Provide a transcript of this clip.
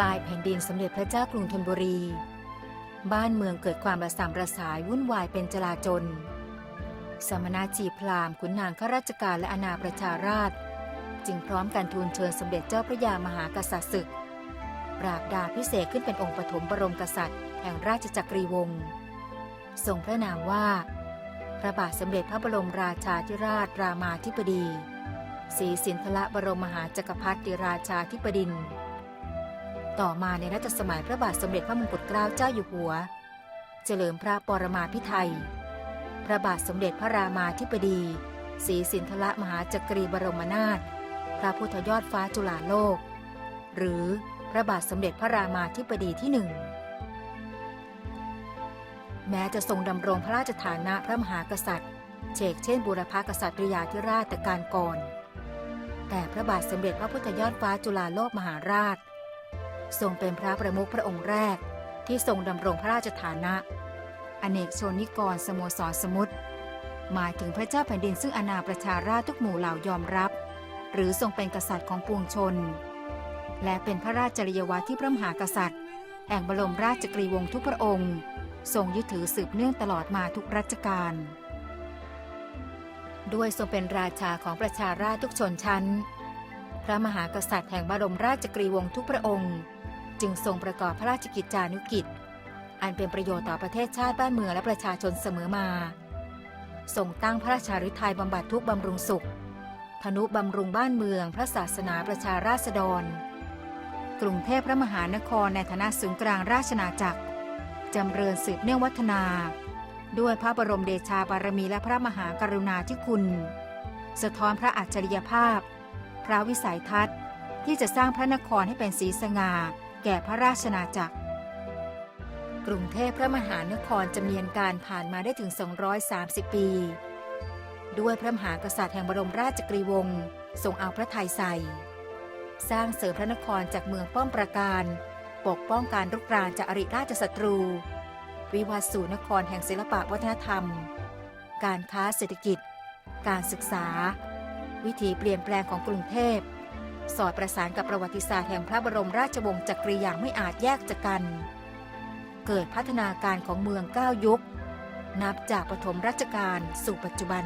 ลายแผ่นดินสมเด็จพระเจ้ากรุงธนบุรี บ้านเมืองเกิดความระสำระสายวุ่นวายเป็นจลาจล สมณจีพราหมณ์ขุนนางข้าราชการและอาณาประชาราช จึงพร้อมกันทูลเชิญสมเด็จเจ้าพระยามหากษัตริย์ศึก ปราบดาพิเศษขึ้นเป็นองค์ปฐมบรมกษัตริย์ แห่งราชจักรีวงศ์ทรงพระนามว่า พระบาทสมเด็จพระบรมราชาธิราชรามาธิบดีศรีสินธละบรมมหาจักรพรรดิราชาธิบดินทร์ ต่อมาในรัชสมัยพระบาทสมเด็จพระมงกุฎเกล้าเจ้าอยู่หัวเฉลิมพระปรมาภิไธยพระบาทสมเด็จพระรามาธิบดีศรีสินธละมหาจักรีบรมนาถ พระพุทธยอดฟ้าจุฬาโลก หรือพระบาทสมเด็จพระรามาธิบดีที่หนึ่ง แม้จะทรงดำรงพระราชฐานะพระมหากษัตริย์ เชกเช่นบูรพกษัตริยาธิราชแต่การก่อน แต่พระบาทสมเด็จพระพุทธยอดฟ้าจุฬาโลกมหาราช ทรงเป็นพระประมุขพระองค์แรก ที่ทรงดำรงพระราชฐานะ อเนกชนนิกรสโมสรสมุทรหมายถึงพระเจ้าแผ่นดินซึ่งอาณาประชาราชทุกหมู่เหล่ายอมรับ หรือทรงเป็นกษัตริย์ของปวงชน และเป็นพระราชจริยวัตที่พระมหากษัตริย์ แห่งบรมราชกรีวงศ์ทุกพระองค์ ทรงยึดถือสืบเนื่องตลอดมาทุกรัชกาลด้วยทรงเป็นราชาของประชาราชทุกชนชั้น พระมหากษัตริย์แห่งบรมราชกรีวงศ์ทุกพระองค์ จึงทรงประกอบพระราชกิจจานุกิจ อันเป็นประโยชน์ต่อประเทศชาติบ้านเมืองและประชาชนเสมอมาทรงตั้งพระราชาฤทัยบำบัดทุกบำรุงสุข ธนุบำรุงบ้านเมือง พระศาสนาประชาราษฎร กรุงเทพพระมหานครในฐานะศูนย์กลางราชนาจักร จำเริญสืบเนื่องวัฒนา ด้วยพระบรมเดชาบารมีและพระมหากรุณาธิคุณ สะท้อนพระอัจฉริยภาพ พระวิสัยทัศน์ ที่จะสร้างพระนครให้เป็นสีสง่า แก่พระราชนาจักร กรุงเทพพระมหานครจำเนียนการผ่านมาได้ถึง 230 ปี ด้วยพระมหากษัตริย์แห่งบรมราชกรีวงศ์ทรงเอาพระทัยใส่ สร้างเสริมพระนครจากเมืองป้อมปราการ ปกป้องการรุกรานจากอริราชศัตรู วิวัฒน์สู่นครแห่งศิลปะวัฒนธรรม การค้าเศรษฐกิจ การศึกษา วิถีเปลี่ยนแปลงของกรุงเทพ สอดประสานกับประวัติศาสตร์แห่งพระบรมราชวงศ์จักรีอย่างไม่อาจแยกจากกัน เกิดพัฒนาการของเมืองก้าวยุค นับจากปฐมรัชกาลสู่ปัจจุบัน